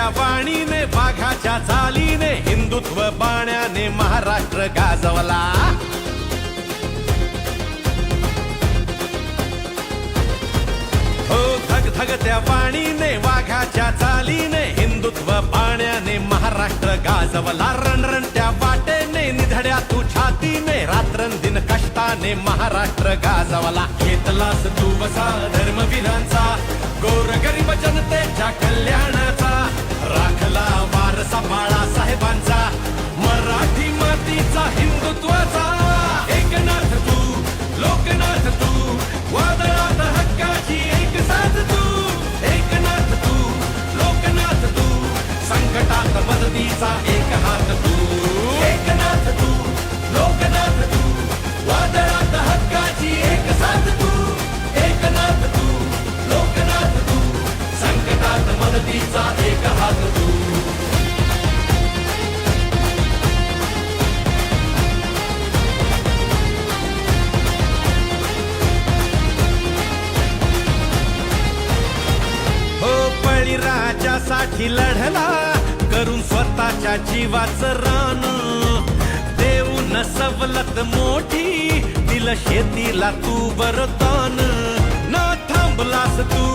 धगधगत्या वाणीने वाघाच्या चालीने हिंदुत्व बाण्याने महाराष्ट्र गाजवला. हो धगधगत्या वाणीने वाघाच्या चालीने हिंदुत्व बाण्याने महाराष्ट्र गाजवला. रणरण त्या वाटेने निधड्या तू छातीने रात्रंदिन कष्टाने महाराष्ट्र गाजवला. घेतलास तू वसा धर्मवीरांचा गोर संकटात मदतीचा एक हात तू. एकनाथ तू लोकनाथ तू वादळात हक्काची एक साथ तू. एकनाथ तू लोकनाथ तू संकटात मदतीचा एक हात तू. शेतीला तू वरदान न थांबलास तू.